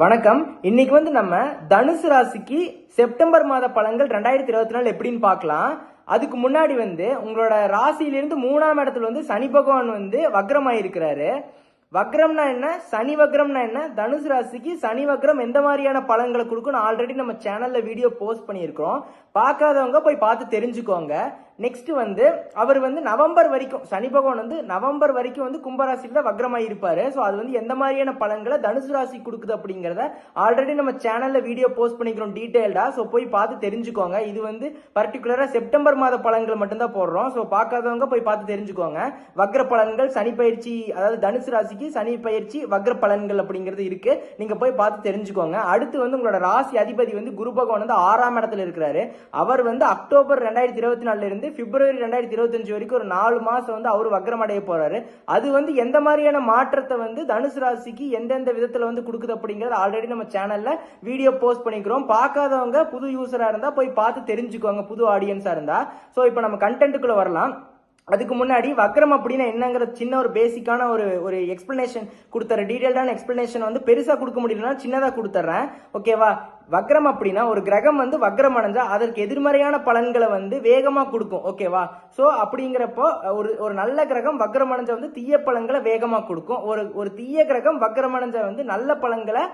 வணக்கம். இன்னைக்கு வந்து நம்ம தனுசு ராசிக்கு செப்டம்பர் மாத பழங்கள் ரெண்டாயிரத்தி இருபத்தி நாலு எப்படின்னு பார்க்கலாம். அதுக்கு முன்னாடி வந்து உங்களோட ராசியிலிருந்து மூணாம் இடத்துல வந்து சனி பகவான் வந்து வக்ரமாயிருக்கிறாரு வக்ரம்னா என்ன? சனி வக்ரம்னா என்ன? தனுசு ராசிக்கு சனி வக்ரம் எந்த மாதிரியான பழங்களை கொடுக்கும் ஆல்ரெடி நம்ம சேனல்ல வீடியோ போஸ்ட் பண்ணியிருக்கிறோம். பார்க்காதவங்க போய் பார்த்து தெரிஞ்சுக்கோங்க. நெக்ஸ்ட் வந்து அவர் வந்து நவம்பர் வரைக்கும் சனி பகவான் வந்து நவம்பர் வரைக்கும் வந்து கும்பராசியில் தான் வக்ரமாக இருப்பார். ஸோ அது வந்து எந்த மாதிரியான பலன்களை தனுசு ராசி கொடுக்குது அப்படிங்கிறத ஆல்ரெடி நம்ம சேனலில் வீடியோ போஸ்ட் பண்ணிக்கிறோம் டீட்டெயில்டாக ஸோ போய் பார்த்து தெரிஞ்சுக்கோங்க. இது வந்து பர்டிகுலராக செப்டம்பர் மாத பலன்கள் மட்டும்தான் போடுறோம். ஸோ பார்க்காதவங்க போய் பார்த்து தெரிஞ்சுக்கோங்க. வக்ர பலன்கள் சனி பயிற்சி அதாவது தனுசு ராசிக்கு சனி பயிற்சி வக்ர பலன்கள் அப்படிங்கிறது இருக்கு. நீங்க போய் பார்த்து தெரிஞ்சுக்கோங்க. அடுத்து வந்து உங்களோட ராசி அதிபதி வந்து குரு பகவான் வந்து ஆறாம் இடத்துல இருக்கிறாரு. அவர் வந்து அக்டோபர் ரெண்டாயிரத்தி இருபத்தி நாலுல இருந்து பிப்ரவரி ரெண்டாயிரத்தி இருபத்தஞ்சு வரைக்கும் ஒரு நாலு மாசம் வந்து அவர் வக்கரமடைய போகிறாரு போறாரு. அது வந்து எந்த மாதிரியான மாற்றத்தை வந்து தனுசு ராசிக்கு எந்தெந்த விதத்துல வந்து கொடுக்குது அப்படிங்கறது ஆல்ரெடி நம்ம சேனல்ல வீடியோ போஸ்ட் பண்ணிக்கிறோம். பார்க்காதவங்க புது யூசரா இருந்தா போய் பார்த்து தெரிஞ்சுக்கோங்க புது ஆடியன்ஸா இருந்தா. சோ இப்போ நம்ம கண்டென்ட்டுக்குள்ள வரலாம். அதுக்கு முன்னாடி வக்ரம் அப்படின்னா என்னங்கிற சின்ன ஒரு பேசிக்கான ஒரு ஒரு எக்ஸ்பிளனேஷன் கொடுத்துறேன். டீடைல்டான எக்ஸ்பிளனேஷன் வந்து பெருசா கொடுக்க முடியலன்னா சின்னதா கொடுத்துட்றேன் ஓகேவா வக்ரம் அப்படின்னா ஒரு கிரகம் வந்து வக்ரம் அடைஞ்சா அதற்கு எதிர்மறையான பலன்களை வந்து வேகமாக கொடுக்கும். ஓகேவா ஸோ அப்படிங்கிறப்போ ஒரு ஒரு நல்ல கிரகம் வக்ரம் அடைஞ்சா வந்து தீய பலன்களை வேகமாக கொடுக்கும். ஒரு ஒரு தீய கிரகம் வக்ரம் அடைஞ்சா வந்து நல்ல பலன்களை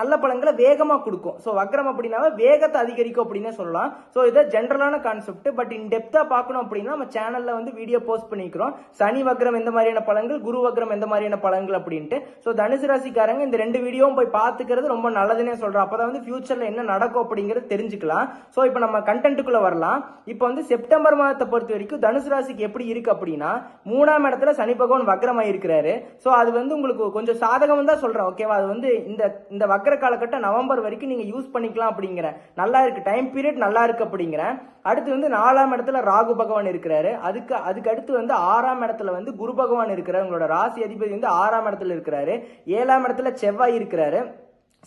நல்ல பலன்களை வேகமாக கொடுக்கும். ஸோ வக்ரம் அப்படின்னாவே வேகத்தை அதிகரிக்கும் அப்படின்னு சொல்லலாம். ஸோ இதை ஜென்ரலான கான்செப்ட் பட் இன் டெப்தா பார்க்கணும் அப்படின்னா நம்ம சேனலில் வந்து வீடியோ போஸ்ட் பண்ணிக்கிறோம். சனி வக்ரம் எந்த மாதிரியான பலன்கள் குரு வக்ரம் எந்த மாதிரியான பலன்கள் அப்படின்ட்டு. ஸோ தனுசு ராசிக்காரங்க இந்த ரெண்டு வீடியோவும் போய் பார்த்துக்கிறது ரொம்ப நல்லதுன்னே சொல்றோம் அப்பதான் வந்து ஃபியூச்சரில் என்ன நடக்கும் அப்படிங்கிறது தெரிஞ்சுக்கலாம். ஸோ இப்போ நம்ம கண்டென்ட்டுக்குள்ளே வரலாம். இப்போ வந்து செப்டம்பர் மாதத்தை பொறுத்த வரைக்கும் தனுசு ராசிக்கு எப்படி இருக்குது அப்படின்னா மூணாம் இடத்துல சனி பகவான் வக்ரமாக இருக்கிறாரு. ஸோ அது வந்து உங்களுக்கு கொஞ்சம் சாதகம் தான் சொல்கிறேன் ஓகேவா அது வந்து இந்த இந்த வக்ர காலகட்டம் நவம்பர் வரைக்கும் நீங்கள் யூஸ் பண்ணிக்கலாம் அப்படிங்கிற. நல்லா இருக்குது டைம் பீரியட் நல்லா இருக்குது அப்படிங்கிறேன் அடுத்து வந்து நாலாம் இடத்துல ராகு பகவான் இருக்கிறாரு. அதுக்கு அதுக்கு அடுத்து வந்து ஆறாம் இடத்துல வந்து குரு பகவான் இருக்கிறார். உங்களோட ராசி அதிபதி வந்து ஆறாம் இடத்துல இருக்கிறாரு. ஏழாம் இடத்துல செவ்வாய் இருக்கிறாரு.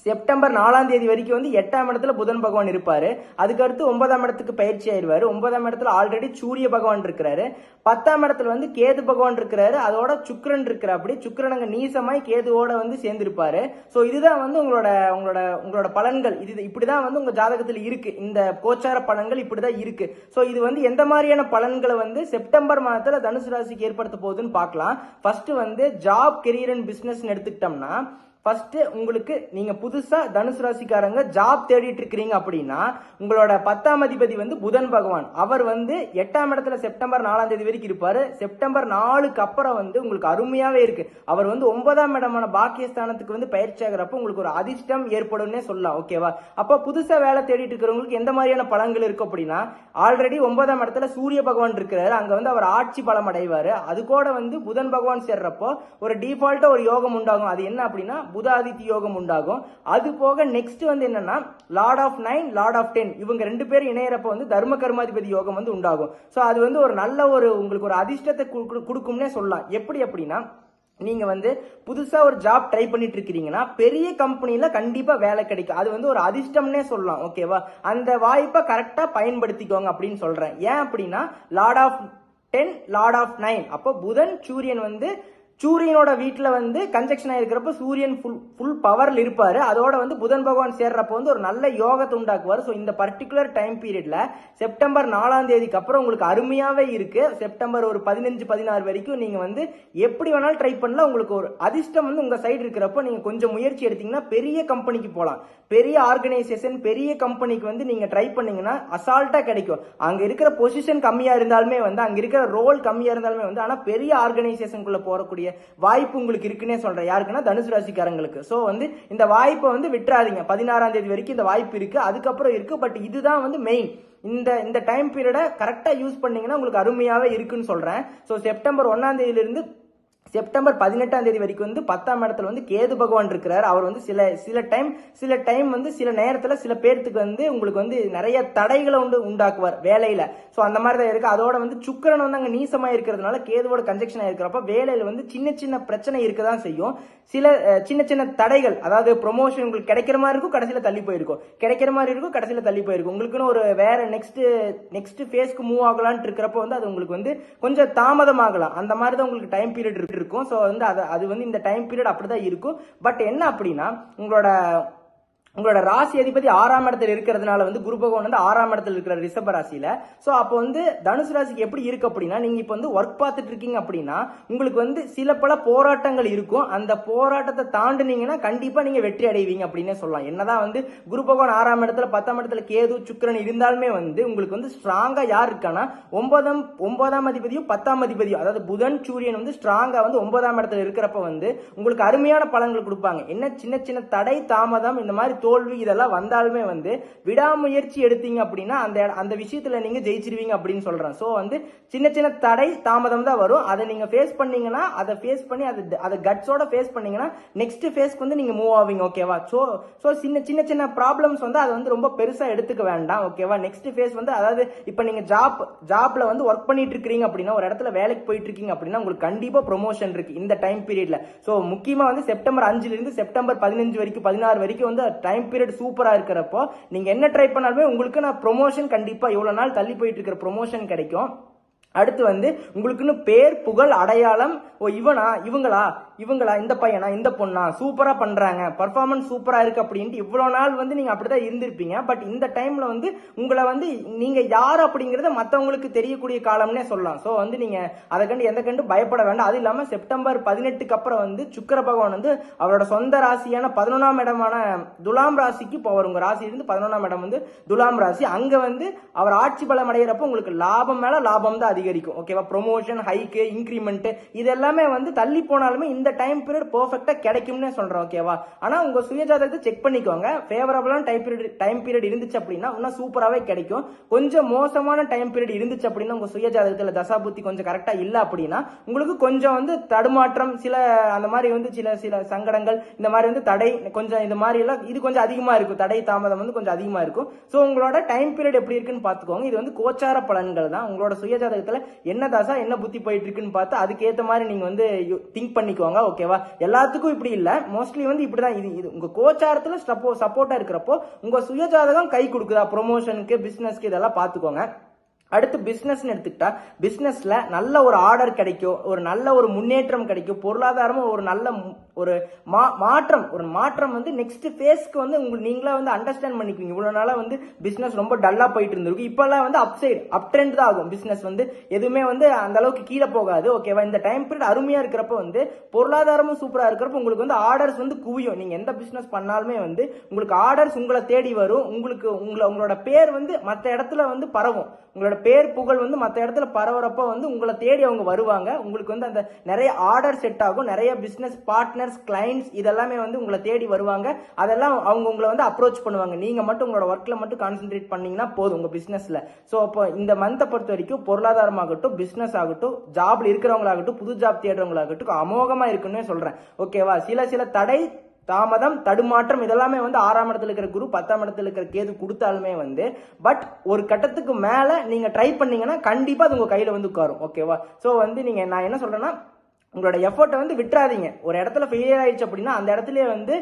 செப்டம்பர் நாலாம் தேதி வரைக்கும் வந்து எட்டாம் இடத்துல புதன் பகவான் இருப்பாரு. அதுக்கு அடுத்து ஒன்பதாம் இடத்துக்கு பயிற்சி ஆயிடுவாரு. ஒன்பதாம் இடத்துல ஆல்ரெடி சூரிய பகவான் இருக்கிறாரு. பத்தாம் இடத்துல வந்து கேது பகவான் இருக்கிறாரு. அதோட சுக்கரன் இருக்கிற அப்படி சுக்கரன் அங்க நீசமாய் கேதுவோட வந்து சேர்ந்திருப்பாரு. ஸோ இதுதான் வந்து உங்களோட உங்களோட உங்களோட பலன்கள். இது இப்படிதான் வந்து உங்க ஜாதகத்தில் இருக்கு. இந்த கோச்சார பலன்கள் இப்படிதான் இருக்கு. ஸோ இது வந்து எந்த மாதிரியான பலன்களை வந்து செப்டம்பர் மாதத்துல தனுசு ராசிக்கு ஏற்படுத்த போகுதுன்னு பார்க்கலாம். ஃபர்ஸ்ட் வந்து ஜாப் கெரியர் அண்ட் பிசினஸ் எடுத்துக்கிட்டோம்னா ஃபர்ஸ்ட் உங்களுக்கு நீங்க புதுசா தனுசு ராசிக்காரங்க ஜாப் தேடிட்டு இருக்கிறீங்க அப்படின்னா உங்களோட பத்தாம் அதிபதி வந்து புதன் பகவான். அவர் வந்து எட்டாம் இடத்துல செப்டம்பர் நாலாம் தேதி வரைக்கும் இருப்பாரு. செப்டம்பர் நாலுக்கு அப்புறம் வந்து உங்களுக்கு அருமையாவே இருக்கு. அவர் வந்து ஒன்பதாம் இடமான பாக்கியஸ்தானத்துக்கு வந்து பயிற்சி ஆகிறப்ப உங்களுக்கு ஒரு அதிர்ஷ்டம் ஏற்படும்னே சொல்லலாம் ஓகேவா அப்போ புதுசா வேலை தேடிட்டு இருக்கிறவங்களுக்கு எந்த மாதிரியான பலன்கள் இருக்கு அப்படின்னா ஆல்ரெடி ஒன்பதாம் இடத்துல சூரிய பகவான் இருக்கிறாரு. அங்க வந்து அவர் ஆட்சி பலம் அடைவாரு. அது கூட வந்து புதன் பகவான் சேர்றப்போ ஒரு டிஃபால்ட்டா ஒரு யோகம் உண்டாகும். அது என்ன அப்படின்னா புதாதித்ய யோகம் உண்டாகும். அது போக நெக்ஸ்ட் வந்து என்னன்னா lord of nine lord of ten இவங்க ரெண்டு பேரும் இணையறப்ப வந்து தர்ம கர்மாதிபதி யோகம் வந்து உண்டாகும். ஸோ அது வந்து ஒரு நல்ல ஒரு உங்களுக்கு ஒரு அதிர்ஷ்டத்தை கொடுக்கும்னே சொல்லலாம். எப்படி அப்படின்னா நீங்க வந்து புதுசா ஒரு ஜாப் ட்ரை பண்ணிட்டு இருக்கிறீங்கன்னா பெரிய கம்பெனில கண்டிப்பா வேலை கிடைக்கும். அது வந்து ஒரு அதிர்ஷ்டம்னே சொல்லலாம் ஓகேவா அந்த வாய்ப்பை கரெக்டா பயன்படுத்திக்கோங்க அப்படின்னு சொல்றேன். ஏன் அப்படின்னா lord of ten lord of nine அப்போ புதன் சூரியன் வந்து சூரியனோட வீட்டில் வந்து கன்ஜெக்ஷன் ஆகிருக்கிறப்ப சூரியன் ஃபுல் ஃபுல் பவரில் இருப்பார். அதோட வந்து புதன் பகவான் சேர்றப்ப வந்து ஒரு நல்ல யோகத்தை உண்டாக்குவார். ஸோ இந்த பர்டிகுலர் டைம் பீரியடில் செப்டம்பர் நாலாம் தேதிக்கு அப்புறம் உங்களுக்கு அருமையாகவே இருக்குது செப்டம்பர் ஒரு பதினஞ்சு பதினாறு வரைக்கும் நீங்கள் வந்து எப்படி வேணாலும் ட்ரை பண்ணலாம். உங்களுக்கு ஒரு அதிர்ஷ்டம் வந்து உங்கள் சைடு இருக்கிறப்போ நீங்கள் கொஞ்சம் முயற்சி எடுத்தீங்கன்னா பெரிய கம்பெனிக்கு போகலாம் பெரிய ஆர்கனைசேஷன் பெரிய கம்பெனிக்கு வந்து நீங்கள் ட்ரை பண்ணீங்கன்னா அசால்ட்டாக கிடைக்கும். அங்கே இருக்கிற பொசிஷன் கம்மியாக இருந்தாலுமே வந்து அங்கே இருக்கிற ரோல் கம்மியாக இருந்தாலுமே வந்து ஆனால் பெரிய ஆர்கனைசேஷனுக்குள்ள வரக்கூடிய வாய்ப்பு உங்களுக்கு இருக்குன்னே சொல்றேன். யாருக்குன்னா தனுசு ராசிக்காரங்களுக்கு. ஸோ வந்து இந்த வாய்ப்பை வந்து விட்டுறாதீங்க. பதினாறாம் தேதி வரைக்கும் இந்த வாய்ப்பு இருக்கு. அதுக்கப்புறம் இருக்கு. பட் இதுதான் வந்து மெயின் இந்த இந்த டைம் பீரியடை கரெக்டாக யூஸ் பண்ணீங்கன்னா உங்களுக்கு அருமையாகவே இருக்குன்னு சொல்கிறேன் ஸோ செப்டம்பர் ஒன்றாம் தேதியிலிருந்து செப்டம்பர் பதினெட்டாம் தேதி வரைக்கும் வந்து பத்தாம் இடத்துல வந்து கேது பகவான் இருக்கிறார். அவர் வந்து சில சில டைம் சில டைம் வந்து சில நேரத்தில் சில பேர்த்துக்கு வந்து உங்களுக்கு வந்து நிறைய தடைகளை உண்டு உண்டாக்குவார் வேலையில். ஸோ அந்த மாதிரி தான் இருக்கு. அதோட வந்து சுக்கரன் வந்து அங்கே நீசமாக இருக்கிறதுனால கேதுவோட கன்ஜெக்ஷன் இருக்கிறப்ப வேலையில் வந்து சின்ன சின்ன பிரச்சனை இருக்க தான் செய்யும். சில சின்ன சின்ன தடைகள் அதாவது ப்ரொமோஷன் உங்களுக்கு கிடைக்கிற மாதிரி இருக்கும் கடைசியில் தள்ளி போயிருக்கும். கிடைக்கிற மாதிரி இருக்கும் கடைசியில் தள்ளி போயிருக்கும். உங்களுக்குன்னு ஒரு வேற நெக்ஸ்ட் நெக்ஸ்ட் ஃபேஸ்க்கு மூவ் ஆகலான்ட்டு இருக்கிறப்ப வந்து அது உங்களுக்கு வந்து கொஞ்சம் தாமதமாகலாம். அந்த மாதிரி தான் உங்களுக்கு டைம் பீரியட் இருக்கு. இருக்கும் ஸோ வந்து அது அது வந்து இந்த டைம் பீரியட் அப்படிதான் இருக்கும். பட் என்ன அப்படின்னா உங்களோட உங்களோட ராசி அதிபதி ஆறாம் இடத்துல இருக்கிறதுனால வந்து குரு பகவான் வந்து ஆறாம் இடத்துல இருக்கிற ரிஷப ராசியில. சோ அப்போ வந்து தனுசு ராசிக்கு எப்படி இருக்கு அப்படின்னா நீங்க இப்போ வந்து ஒர்க் பார்த்துட்டு இருக்கீங்க அப்படின்னா உங்களுக்கு வந்து சில பல போராட்டங்கள் இருக்கும். அந்த போராட்டத்தை தாண்டுனீங்கன்னா கண்டிப்பா நீங்க வெற்றி அடைவீங்க அப்படின்னே சொல்லலாம். என்னதான் வந்து குரு பகவான் ஆறாம் இடத்துல பத்தாம் இடத்துல கேது சுக்கிரன் இருந்தாலுமே வந்து உங்களுக்கு வந்து ஸ்ட்ராங்கா யார் இருக்கானா ஒன்பதாம் ஒன்பதாம் அதிபதியும் பத்தாம் அதிபதியும் அதாவது புதன் சூரியன் வந்து ஸ்ட்ராங்கா வந்து ஒன்பதாம் இடத்துல இருக்கிறப்ப வந்து உங்களுக்கு அருமையான பலன்கள் கொடுப்பாங்க. என்ன சின்ன சின்ன தடை தாமதம் இந்த மாதிரி தோல்வி இதெல்லாம் வந்தாலுமே வந்து விடாமுயற்சி எடுத்தீங்க அப்படின்னா அந்த அந்த விஷயத்துல நீங்க ஜெயிச்சிருவீங்க அப்படின்னு சொல்றேன். ஸோ வந்து சின்ன சின்ன தடை தாமதம் தான் வரும். அதை நீங்க ஃபேஸ் பண்ணீங்கன்னா அதை ஃபேஸ் பண்ணி அதை அதை கட்ஸோட ஃபேஸ் பண்ணீங்கன்னா நெக்ஸ்ட் ஃபேஸ்க்கு வந்து நீங்க மூவ் ஆவீங்க ஓகேவா ஸோ ஸோ சின்ன சின்ன சின்ன ப்ராப்ளம்ஸ் வந்து அதை வந்து ரொம்ப பெருசா எடுத்துக்க வேண்டாம் ஓகேவா நெக்ஸ்ட் ஃபேஸ் வந்து அதாவது இப்போ நீங்க ஜாப் ஜாப்ல வந்து ஒர்க் பண்ணிட்டு இருக்கீங்க அப்படின்னா ஒரு இடத்துல வேலைக்கு போயிட்டு இருக்கீங்க அப்படின்னா உங்களுக்கு கண்டிப்பா ப்ரொமோஷன் இருக்கு இந்த டைம் பீரியட்ல ஸோ முக்கியமா வந்து செப்டம்பர் அஞ்சுல இருந்து செப்டம்பர் பதினஞ்சு வரைக்கும் பதினாறு வரைக்கும் வந்து டைம் பீரியட் சூப்பராக இருக்கிறப்போ நீங்கள் என்ன ட்ரை பண்ணாலுமே உங்களுக்கு நான் ப்ரொமோஷன் கண்டிப்பாக இவ்வளோ நாள் தள்ளி போயிட்டு இருக்கிற ப்ரொமோஷன் கிடைக்கும். அடுத்து வந்து உங்களுக்குன்னு பேர் புகழ் அடையாளம் ஓ இவனா இவங்களா இவங்களா இந்த பையனா இந்த பொண்ணா சூப்பரா பண்றாங்க பர்ஃபார்மன்ஸ் சூப்பரா இருக்கு அப்படின்ட்டு இவ்வளவு நாள் வந்து நீங்க அப்படிதான் இருந்திருப்பீங்க. பட் இந்த டைம்ல வந்து உங்களை வந்து நீங்க யார் அப்படிங்கறத மத்தவங்களுக்கு தெரியக்கூடிய காலம்னே சொல்லலாம். சோ வந்து நீங்க அதை கண்டு எந்த கண்டு பயப்பட வேண்டாம். அது இல்லாம செப்டம்பர் பதினெட்டுக்கு அப்புறம் வந்து சுக்கிர பகவான் வந்து அவரோட சொந்த ராசியான பதினொன்றாம் இடமான துலாம் ராசிக்கு போவார். உங்க ராசியிலிருந்து பதினொன்றாம் இடம் வந்து துலாம் ராசி. அங்க வந்து அவர் ஆட்சி பலம் அடைகிறப்போ உங்களுக்கு லாபம் மேல லாபம் தான் அதிகரிக்கும். ஓகேவா ப்ரொமோஷன் ஹைக்கு இன்க்ரிமெண்ட் இது எல்லாமே வந்து தள்ளி போனாலுமே இந்த இந்த டைம் பீரியட் பர்ஃபெக்டாக கிடைக்கும்னு சொல்கிறேன் ஓகேவா ஆனால் உங்கள் சுயஜாதகத்தை செக் பண்ணிக்கோங்க. ஃபேவரபுளான டைம் பீரியட் டைம் பீரியட் இருந்துச்சு அப்படின்னா இன்னும் சூப்பராகவே கிடைக்கும். கொஞ்சம் மோசமான டைம் பீரியட் இருந்துச்சு அப்படின்னா உங்க தசா தசாபுத்தி கொஞ்சம் கரெக்டாக இல்லை அப்படின்னா உங்களுக்கு கொஞ்சம் வந்து தடுமாற்றம் சில அந்த மாதிரி வந்து சில சில சங்கடங்கள் இந்த மாதிரி வந்து தடை கொஞ்சம் இந்த மாதிரி எல்லாம் இது கொஞ்சம் அதிகமாக இருக்கும். தடை தாமதம் வந்து கொஞ்சம் அதிகமாக இருக்கும். ஸோ உங்களோட டைம் பீரியட் எப்படி இருக்குன்னு பார்த்துக்கோங்க. இது வந்து கோச்சார பலன்கள் தான். உங்களோட சுயஜாதகத்தில் என்ன தசா என்ன புத்தி போயிட்டு இருக்குன்னு பார்த்து அதுக்கேற்ற மாதிரி நீங்கள் வந்து திங்க் பண்ணிக்கோங்க. ஓகேவா? எல்லாத்துக்கும் இப்படி இல்லை. மோஸ்ட்லி வந்து இப்படிதான். இது இது உங்க கோச்சாரத்தில் சப்போ சப்போர்ட்டாக இருக்கிறப்போ உங்க சுயஜாதகம் கை கொடுக்குதா? ப்ரொமோஷனுக்கு பிஸ்னஸ்க்கு இதெல்லாம் பார்த்துக்கோங்க அடுத்து பிஸ்னஸ்னு எடுத்துக்கிட்டா பிஸ்னஸில் நல்ல ஒரு ஆர்டர் கிடைக்கும் ஒரு நல்ல ஒரு முன்னேற்றம் கிடைக்கும் பொருளாதாரமும் ஒரு நல்ல மு- ஒரு மா- மாற்றம் ஒரு மாற்றம் வந்து நெக்ஸ்ட் ஃபேஸ்க்கு வந்து உங்களுக்கு நீங்களா வந்து அண்டர்ஸ்டாண்ட் பண்ணிக்குவீங்க. இவ்வளோ நாளாக வந்து பிஸ்னஸ் ரொம்ப டல்லாக போயிட்டு இருந்திருக்கும் இப்போல்லாம் வந்து அப் சைடு அப் ட்ரெண்ட் தான் ஆகும் பிஸ்னஸ் வந்து. எதுவுமே வந்து அந்த அளவுக்கு கீழே போகாது. ஓகேவா இந்த டைம் பீரியட் அருமையாக இருக்கிறப்ப வந்து பொருளாதாரமும் சூப்பராக இருக்கிறப்ப உங்களுக்கு வந்து ஆர்டர்ஸ் வந்து குவியும். நீங்கள் எந்த பிஸ்னஸ் பண்ணாலுமே வந்து உங்களுக்கு ஆர்டர்ஸ் உங்களை தேடி வரும். உங்களுக்கு உங்களை உங்களோட பேர் வந்து மற்ற இடத்துல வந்து பரவும். உங்களோட பேர் புகழ் வந்து மற்ற இடத்துல பரவுறப்ப வந்து உங்களை தேடி அவங்க வருவாங்க. உங்களுக்கு வந்து அந்த நிறைய ஆர்டர் செட் ஆகும். நிறைய பிஸ்னஸ் பார்ட்னர் பார்ட்னர்ஸ் கிளைண்ட்ஸ் இதெல்லாமே வந்து உங்களை தேடி வருவாங்க. அதெல்லாம் அவங்க உங்களை வந்து அப்ரோச் பண்ணுவாங்க. நீங்கள் மட்டும் உங்களோட ஒர்க்கில் மட்டும் கான்சென்ட்ரேட் பண்ணீங்கன்னா போதும் உங்கள் பிஸ்னஸில் ஸோ அப்போ இந்த மந்த்தை பொறுத்த வரைக்கும் பொருளாதாரமாகட்டும் பிஸ்னஸ் ஆகட்டும் ஜாப்ல இருக்கிறவங்களாகட்டும் புது ஜாப் தேடுறவங்களாகட்டும் அமோகமாக இருக்குன்னு சொல்கிறேன் ஓகேவா சில சில தடை தாமதம் தடுமாற்றம் இதெல்லாமே வந்து ஆறாம் இடத்துல இருக்கிற குரு பத்தாம் இடத்துல இருக்கிற கேது கொடுத்தாலுமே வந்து பட் ஒரு கட்டத்துக்கு மேலே நீங்கள் ட்ரை பண்ணீங்கன்னா கண்டிப்பாக அது உங்கள் கையில் வந்து உட்காரும். ஓகேவா ஸோ வந்து நீங்கள் நான் என்ன சொல்கிறேன்னா உங்களோட எஃபர்ட்டை வந்து விட்டுறாதீங்க. ஒரு இடத்துல ஃபெயிலியர் ஆயிடுச்சு அப்படின்னா அந்த இடத்துல வந்து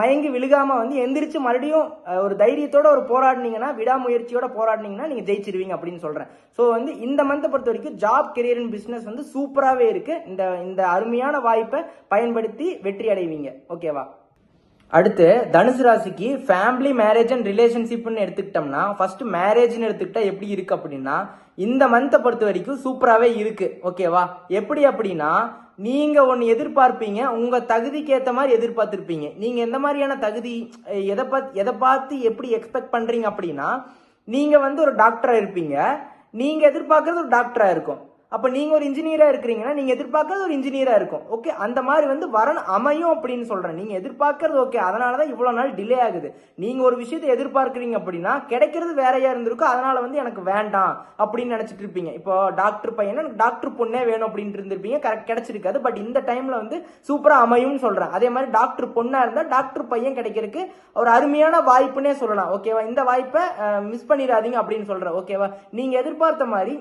மயங்கி விழுகாமல் வந்து எந்திரிச்சு மறுபடியும் ஒரு தைரியத்தோட ஒரு போராடினீங்கன்னா விடாமுயற்சியோட போராடினீங்கன்னா நீங்கள் ஜெயிச்சிருவீங்க அப்படின்னு சொல்கிறேன் ஸோ வந்து இந்த மந்த்தை பொறுத்த வரைக்கும் ஜாப் கெரியர் அண்ட் பிஸ்னஸ் வந்து சூப்பராகவே இருக்குது இந்த இந்த அருமையான வாய்ப்பை பயன்படுத்தி வெற்றி அடைவீங்க. ஓகேவா அடுத்து தனுசு ராசிக்கு ஃபேமிலி மேரேஜ் அண்ட் ரிலேஷன்ஷிப்னு எடுத்துக்கிட்டோம்னா ஃபர்ஸ்ட் மேரேஜ்னு எடுத்துக்கிட்டா எப்படி இருக்கு அப்படின்னா இந்த மந்த்தை பொறுத்த வரைக்கும் சூப்பராகவே இருக்கு. ஓகேவா எப்படி அப்படின்னா நீங்க ஒன்று எதிர்பார்ப்பீங்க உங்க தகுதிக்கு ஏற்ற மாதிரி எதிர்பார்த்துருப்பீங்க. நீங்க எந்த மாதிரியான தகுதி எதை பார்த்து எதை பார்த்து எப்படி எக்ஸ்பெக்ட் பண்றீங்க அப்படின்னா நீங்க வந்து ஒரு டாக்டரா இருப்பீங்க. நீங்க எதிர்பார்க்கறது ஒரு டாக்டரா இருக்கும். அப்போ நீங்கள் ஒரு இன்ஜினியராக இருக்கிறீங்கன்னா நீங்கள் எதிர்பார்க்கறது ஒரு இன்ஜினியராக இருக்கும். ஓகே அந்த மாதிரி வந்து வரன் அமையும் அப்படின்னு சொல்கிறேன் நீங்கள் எதிர்பார்க்கறது ஓகே அதனாலதான் இவ்வளோ நாள் டிலே ஆகுது. நீங்கள் ஒரு விஷயத்தை எதிர்பார்க்குறீங்க அப்படின்னா கிடைக்கிறது வேறையாக இருந்திருக்கும் அதனால் வந்து எனக்கு வேண்டாம் அப்படின்னு நினச்சிட்டு இருப்பீங்க. இப்போ டாக்டர் பையனா எனக்கு டாக்டர் பொண்ணே வேணும் அப்படின்ட்டு இருந்திருப்பீங்க. கரெக்ட் கிடைச்சிருக்காது. பட் இந்த டைமில் வந்து சூப்பராக அமையும்னு சொல்கிறேன் அதே மாதிரி டாக்டர் பொண்ணாக இருந்தால் டாக்டர் பையன் கிடைக்கிறதுக்கு ஒரு அருமையான வாய்ப்புன்னே சொல்லலாம். ஓகேவா இந்த வாய்ப்பை மிஸ் பண்ணிடாதீங்க அப்படின்னு சொல்கிறேன் ஓகேவா நீங்கள் எதிர்பார்த்த மாதிரி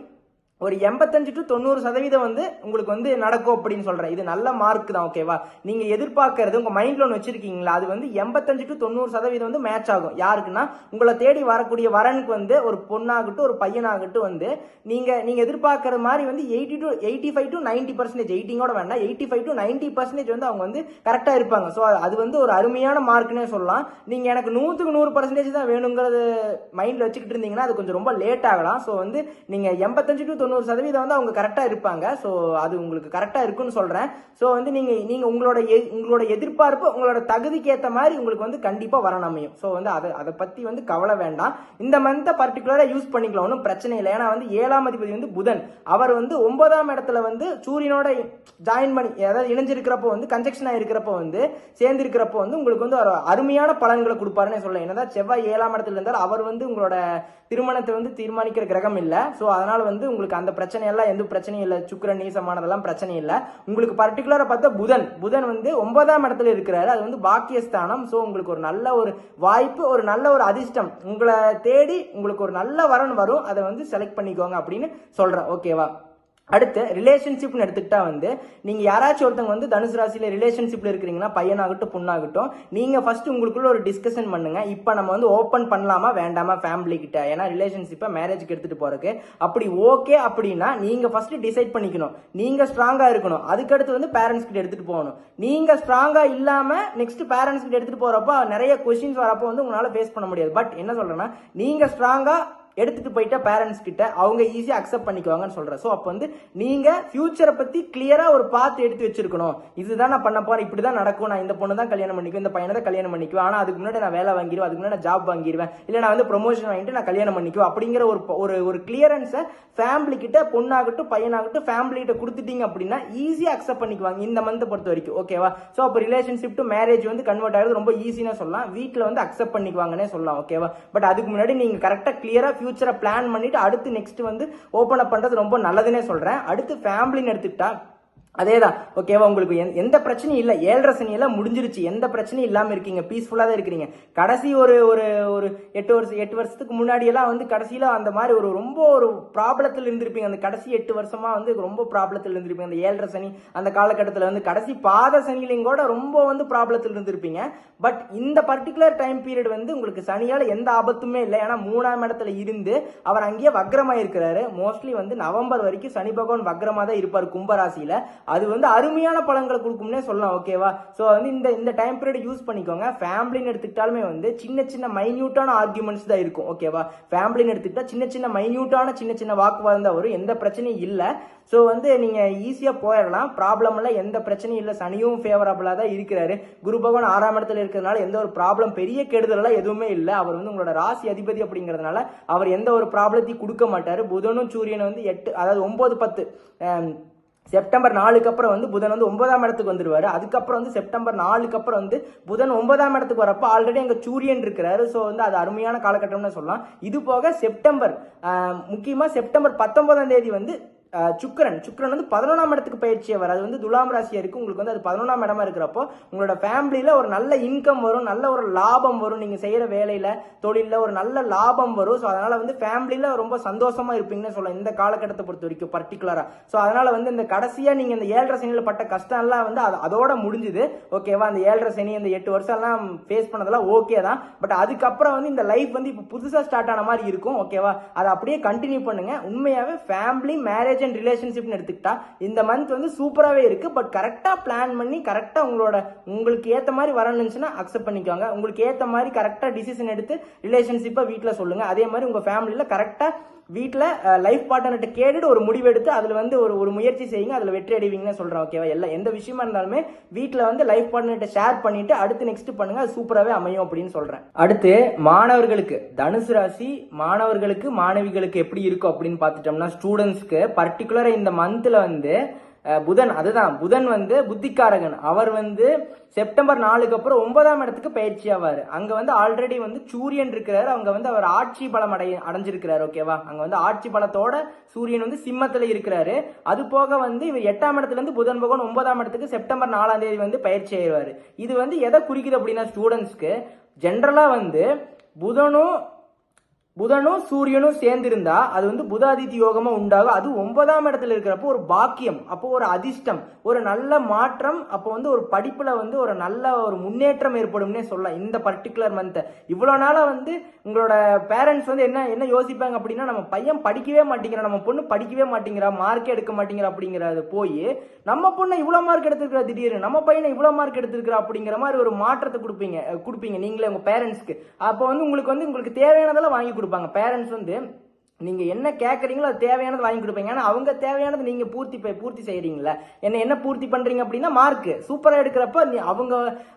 ஒரு எண்பத்தஞ்சு டு தொண்ணூறு சதவீதம் வந்து உங்களுக்கு வந்து நடக்கும் அப்படின்னு சொல்றேன். இது நல்ல மார்க் தான் ஓகேவா நீங்க எதிர்பார்க்கறது உங்க மைண்ட்ல ஒன்று வச்சிருக்கீங்களா? அது வந்து எண்பத்தஞ்சு டு தொண்ணூறு சதவீதம் வந்து மேட்ச் ஆகும். யாருக்குன்னா உங்களை தேடி வரக்கூடிய வரனுக்கு வந்து ஒரு பொண்ணாகட்டும் ஒரு பையனாகட்டும் வந்து நீங்க நீங்க எதிர்பார்க்கற மாதிரி வந்து eighty to eighty five to ninety percentage. எயிட்டிங்கோட வேண்டாம். Eighty five to ninety percentage வந்து அவங்க வந்து கரெக்டா இருப்பாங்க. ஸோ அது வந்து ஒரு அருமையான மார்க்னே சொல்லலாம். நீங்க எனக்கு நூற்றுக்கு நூறு பர்சன்டேஜ் தான் வேணுங்கிறது மைண்ட்ல வச்சுக்கிட்டு இருந்தீங்கன்னா அது கொஞ்சம் ரொம்ப லேட் ஆகலாம். ஸோ வந்து நீங்க எண்பத்தஞ்சு டு தொண்ணூறு சதவீதம் வந்து அவங்க கரெக்டாக இருப்பாங்க. ஸோ அது உங்களுக்கு கரெக்டாக இருக்குன்னு சொல்கிறேன் ஸோ வந்து நீங்கள் நீங்கள் உங்களோட எ- உங்களோட எதிர்பார்ப்பு உங்களோட தகுதிக்கு ஏற்ற மாதிரி உங்களுக்கு வந்து கண்டிப்பாக வரணும் அமையும். ஸோ வந்து அதை அதை பற்றி வந்து கவலை வேண்டாம். இந்த மந்த்தை பர்டிகுலராக யூஸ் பண்ணிக்கலாம். ஒன்றும் பிரச்சனை இல்லை. ஏன்னா வந்து ஏழாம் அதிபதி வந்து புதன். அவர் வந்து ஒன்பதாம் இடத்துல வந்து சூரியனோட ஜாயின் பண்ணி அதாவது இணைஞ்சிருக்கிறப்போ வந்து கன்ஜெக்ஷன் ஆகிருக்கிறப்போ வந்து சேர்ந்திருக்கிறப்போ வந்து உங்களுக்கு வந்து ஒரு அருமையான பலன்களை கொடுப்பாருன்னு சொல்லலாம். என்னதான் செவ்வாய் ஏழாம் இடத்துல இருந்தால் அவர் வந்து உங்களோட திருமணத்தை வந்து தீர்மானிக்கிற கிரகம் இல்லை. ஸோ அதனால் வந்து உங்களுக்கு அந்த பிரச்சனை எல்லாம் எந்த பிரச்சனையும் இல்லை. சுக்கரன் நீசமானதெல்லாம் பிரச்சனை இல்லை. உங்களுக்கு பர்டிகுலராக பார்த்தா புதன். புதன் வந்து ஒன்பதாம் இடத்துல இருக்கிறாரு. அது வந்து பாக்கியஸ்தானம். ஸோ உங்களுக்கு ஒரு நல்ல ஒரு வாய்ப்பு ஒரு நல்ல ஒரு அதிர்ஷ்டம். உங்களை தேடி உங்களுக்கு ஒரு நல்ல வரன் வரும். அதை வந்து செலக்ட் பண்ணிக்கோங்க அப்படின்னு சொல்கிறேன் ஓகேவா அடுத்து ரிலேஷன்ஷிப்னு எடுத்துக்கிட்டா வந்து நீங்கள் யாராச்சும் ஒருத்தவங்க வந்து தனுசு ராசியில் ரிலேஷன்ஷிப்பில் இருக்கிறீங்கன்னா பையனாகட்டும் பொண்ணாகட்டும் நீங்கள் ஃபஸ்ட்டு உங்களுக்குள்ள ஒரு டிஸ்கஷன் பண்ணுங்கள் இப்போ நம்ம வந்து ஓப்பன் பண்ணலாமா வேண்டாமா ஃபேமிலி கிட்ட? ஏன்னா ரிலேஷன்ஷிப்பை மேரேஜ்க்கு எடுத்துகிட்டு போகிறதுக்கு அப்படி ஓகே அப்படின்னா நீங்கள் ஃபஸ்ட்டு டிசைட் பண்ணிக்கணும். நீங்கள் ஸ்ட்ராங்காக இருக்கணும். அதுக்கடுத்து வந்து பேரண்ட்ஸ் கிட்ட எடுத்துகிட்டு போகணும். நீங்கள் ஸ்ட்ராங்காக இல்லாமல் நெக்ஸ்ட் பேரண்ட்ஸ் கிட்ட எடுத்துகிட்டு போறப்போ நிறைய கொஷின்ஸ் வரப்போ வந்து உங்களால் ஃபேஸ் பண்ண முடியாது. பட் என்ன சொல்கிறேன்னா நீங்கள் ஸ்ட்ராங்காக எடுத்துட்டு போயிட்டா பேரண்ட்ஸ் கிட்ட அவங்க ஈஸியாக அக்செப்ட் பண்ணிக்குவாங்கன்னு சொல்கிறேன் ஸோ அப்போ வந்து நீங்கள் ஃபியூச்சரை பற்றி கிளியராக ஒரு பார்த்து எடுத்து வச்சிருக்கணும். இதுதான் நான் பண்ண போகிறேன் இப்படி தான் நடக்கும். நான் இந்த பொண்ணு தான் கல்யாணம் பண்ணிக்குவேன் இந்த பையனை தான் கல்யாணம் பண்ணிக்குவேன். ஆனால் அதுக்கு முன்னாடி நான் வேலை வாங்கிடுவேன் அதுக்கு முன்னாடி நான் ஜாப் வாங்கிடுவேன் இல்லை நான் வந்து ப்ரொமோஷன் வாங்கிட்டு நான் கல்யாணம் பண்ணிக்குவேன் அப்படிங்கிற ஒரு ஒரு ஒரு கிளியரன்ஸை ஃபேமிலி கிட்ட பொண்ணாகட்டும் பையனாகட்டும் ஃபேமிலி கிட்ட கொடுத்துட்டீங்க அப்படின்னா ஈஸியாக அக்செப்ட் பண்ணிக்குவாங்க இந்த மந்த் பொறுத்த வரைக்கும். ஓகேவா ஸோ அப்போ ரிலேஷன்ஷிப் டு மேரேஜ் வந்து கன்வெர்ட் ஆகிறது ரொம்ப ஈஸியாக சொல்லலாம். வீட்டில் வந்து அக்செப்ட் பண்ணிக்குவாங்கன்னே சொல்லலாம். ஓகேவா பட் அதுக்கு முன்னாடி நீங்கள் கரெக்டாக கிளியராக ஃபியூச்சரை பிளான் பண்ணிட்டு அடுத்து நெக்ஸ்ட் வந்து ஓப்பன் அப் பண்ணுறது ரொம்ப நல்லதுன்னே சொல்கிறேன் அடுத்து ஃபேமிலின்னு எடுத்துக்கிட்டா அதேதான். ஓகேவா உங்களுக்கு எந்த- எந்த பிரச்சனையும் இல்லை. ஏழரை சனி எல்லாம் முடிஞ்சிருச்சு. எந்த பிரச்சனையும் இல்லாமல் இருக்கீங்க. பீஸ்ஃபுல்லாக தான் இருக்கிறீங்க. கடைசி ஒரு ஒரு ஒரு எட்டு வருஷம் எட்டு வருஷத்துக்கு முன்னாடியெல்லாம் வந்து கடைசியில் அந்த மாதிரி ஒரு ரொம்ப ஒரு ப்ராப்ளத்தில் இருந்திருப்பீங்க. அந்த கடைசி எட்டு வருஷமா வந்து ரொம்ப ப்ராப்ளத்தில் இருந்திருப்பீங்க. அந்த ஏழரை சனி அந்த காலகட்டத்தில் வந்து கடைசி பாத சனிலையும் கூட ரொம்ப வந்து ப்ராப்ளத்தில் இருந்திருப்பீங்க. பட் இந்த பர்டிகுலர் டைம் பீரியட் வந்து உங்களுக்கு சனியால் எந்த ஆபத்துமே இல்லை. ஏன்னா மூணாம் இடத்துல இருந்து அவர் அங்கேயே வக்ரமாக இருக்கிறாரு மோஸ்ட்லி வந்து நவம்பர் வரைக்கும் சனி பகவான் வக்ரமாக தான் இருப்பார் கும்பராசியில். அது வந்து அருமையான பழங்களை கொடுக்கும்னே சொல்லலாம் ஓகேவா? ஸோ வந்து இந்த இந்த டைம் பீரியட் யூஸ் பண்ணிக்கோங்க. ஃபேமிலின்னு எடுத்துக்கிட்டாலுமே வந்து சின்ன சின்ன மைன்யூட்டான ஆர்குமெண்ட்ஸ் தான் இருக்கும் ஓகேவா? ஃபேமிலின்னு எடுத்துக்கிட்டா சின்ன சின்ன மைன்யூட்டான சின்ன சின்ன வாக்குவாதம் தான் வரும். எந்த பிரச்சனையும் இல்லை. ஸோ வந்து நீங்க ஈஸியா போயிடலாம். ப்ராப்ளம் இல்லை எந்த பிரச்சனையும் இல்லை. சனியும் ஃபேவரபிளா தான் இருக்கிறாரு. குரு பகவான் ஆறாம் இடத்துல இருக்கிறதுனால எந்த ஒரு ப்ராப்ளம் பெரிய கெடுதலாம் எதுவுமே இல்லை. அவர் வந்து உங்களோட ராசி அதிபதி அப்படிங்கிறதுனால அவர் எந்த ஒரு ப்ராப்ளத்தையும் கொடுக்க மாட்டார். புதனும் சூரியன் வந்து எட்டு அதாவது ஒன்பது பத்து செப்டம்பர் நாலுக்கு அப்புறம் வந்து புதன் வந்து ஒன்பதாம் இடத்துக்கு வந்துடுவார் அதுக்கப்புறம் வந்து செப்டம்பர் நாலுக்கு அப்புறம் வந்து புதன் ஒன்பதாம் இடத்துக்கு வரப்போ ஆல்ரெடி அங்கே சூரியன் இருக்கிறாரு. ஸோ வந்து அது அருமையான காலகட்டம்னு சொல்லலாம். இது போக செப்டம்பர் முக்கியமாக செப்டம்பர் பத்தொன்பதாம் தேதி வந்து சுக்கரன். சுக்கரன் வந்து பதினொன்றாம் இடத்துக்கு பயிற்சியவர் அது வந்து துலாம் ராசியாக இருக்கும் உங்களுக்கு வந்து அது பதினொன்றாம் இடமா இருக்கிறப்போ உங்களோட ஃபேமிலியில் ஒரு நல்ல இன்கம் வரும் நல்ல ஒரு லாபம் வரும். நீங்கள் செய்கிற வேலையில் தொழிலில் ஒரு நல்ல லாபம் வரும். ஸோ அதனால் வந்து ஃபேமிலியில் ரொம்ப சந்தோஷமாக இருப்பீங்கன்னு சொல்லலாம். இந்த காலகட்டத்தை பொறுத்த வரைக்கும் பர்டிகுலராக ஸோ அதனால் வந்து இந்த கடைசியாக நீங்கள் இந்த ஏழரை சனியில் பட்ட கஷ்டம்லாம் வந்து அது அதோட முடிஞ்சுது. ஓகேவா அந்த ஏழரை சனி இந்த எட்டு வருஷம் எல்லாம் ஃபேஸ் பண்ணதெல்லாம் ஓகே தான். பட் அதுக்கப்புறம் வந்து இந்த லைஃப் வந்து இப்போ புதுசாக ஸ்டார்ட் ஆன மாதிரி இருக்கும். ஓகேவா அதை அப்படியே கண்டினியூ பண்ணுங்கள் உண்மையாகவே ஃபேமிலி மேரேஜ் அண்ட் ரிலேஷன்ஷிப்னு எடுத்துக்கிட்டா இந்த மந்த் வந்து சூப்பராகவே இருக்கு. பட் கரெக்டாக பிளான் பண்ணி கரெக்டாக உங்களோட உங்களுக்கு ஏற்ற மாதிரி வரணுச்சுன்னா அக்செப்ட் பண்ணிக்கோங்க. உங்களுக்கு ஏற்ற மாதிரி கரெக்டாக டிசிஷன் எடுத்து ரிலேஷன்ஷிப்பை வீட்டில் சொல்லுங்கள் அதே மாதிரி உங்கள் ஃபேமிலியில் கரெக்டாக வீட்டில் லைஃப் பார்ட்னர்கிட்ட கேட்டுட்டு ஒரு முடிவெடுத்து அதில் வந்து ஒரு ஒரு முயற்சி செய்யுங்க அதில் வெற்றி அடைவீங்கன்னு சொல்கிறேன் ஓகேவா எல்லா எந்த விஷயமா இருந்தாலுமே வீட்டில் வந்து லைஃப் பார்ட்னர்கிட்ட ஷேர் பண்ணிட்டு அடுத்து நெக்ஸ்ட் பண்ணுங்க அது சூப்பராகவே அமையும் அப்படின்னு சொல்கிறேன் அடுத்து மாணவர்களுக்கு தனுசு ராசி மாணவர்களுக்கு மாணவிகளுக்கு எப்படி இருக்கும் அப்படின்னு பார்த்துட்டோம்னா ஸ்டூடெண்ட்ஸ்க்கு பர்டிகுலராக இந்த மந்த்தில் வந்து புதன் அதுதான். புதன் வந்து புத்திக்காரகன். அவர் வந்து செப்டம்பர் நாலுக்கு அப்புறம் ஒன்பதாம் இடத்துக்கு பயிற்சி ஆவார். அங்க வந்து ஆல்ரெடி வந்து சூரியன் இருக்கிறாரு. அவங்க வந்து அவர் ஆட்சி பலம் அடைய அடைஞ்சிருக்கிறார் ஓகேவா அங்க வந்து ஆட்சி பலத்தோட சூரியன் வந்து சிம்மத்துல இருக்கிறாரு. அது போக வந்து இவர் எட்டாம் இடத்துல இருந்து புதன் பகவான் ஒன்பதாம் இடத்துக்கு செப்டம்பர் நாலாம் தேதி வந்து பயிற்சி ஆயிடுவாரு. இது வந்து எதை குறிக்குது அப்படின்னா ஸ்டூடெண்ட்ஸ்க்கு ஜென்ரலா வந்து புதனும் புதனும் சூரியனும் சேர்ந்திருந்தா அது வந்து புதாதித்ய யோகமா உண்டாகும். அது ஒன்பதாம் இடத்துல இருக்கிறப்போ ஒரு பாக்கியம் அப்போ ஒரு அதிர்ஷ்டம் ஒரு நல்ல மாற்றம் அப்போ வந்து ஒரு படிப்புல வந்து ஒரு நல்ல ஒரு முன்னேற்றம் ஏற்படும்னே சொல்லலாம். இந்த பர்டிகுலர் மந்த் இவ்வளோ நாளா வந்து உங்களோட பேரண்ட்ஸ் வந்து என்ன என்ன யோசிப்பாங்க அப்படின்னா நம்ம பையன் படிக்கவே மாட்டேங்கிறான் நம்ம பொண்ணு படிக்கவே மாட்டேங்கிறா மார்க்கே எடுக்க மாட்டேங்கிறா அப்படிங்கிறது போய் நம்ம பொண்ணை இவ்வளோ மார்க் எடுத்திருக்கிறா திடீர்னு நம்ம பையனை இவ்வளோ மார்க் எடுத்திருக்கிறா அப்படிங்கிற மாதிரி ஒரு மாற்றத்தை கொடுப்பீங்க கொடுப்பீங்க நீங்களே உங்க பேரண்ட்ஸ்க்கு அப்போ வந்து உங்களுக்கு வந்து உங்களுக்கு தேவையானதெல்லாம் வாங்கி கொடுப்பாங்க கொடுப்பாங்க. பேரண்ட்ஸ் வந்து நீங்க என்ன கேட்குறீங்களோ அது தேவையானது வாங்கி கொடுப்பீங்க. ஏன்னா அவங்க தேவையானது நீங்க பூர்த்தி பூர்த்தி செய்கிறீங்கள என்ன என்ன பூர்த்தி பண்றீங்க அப்படின்னா மார்க் சூப்பராக எடுக்கிறப்ப நீ அவங்க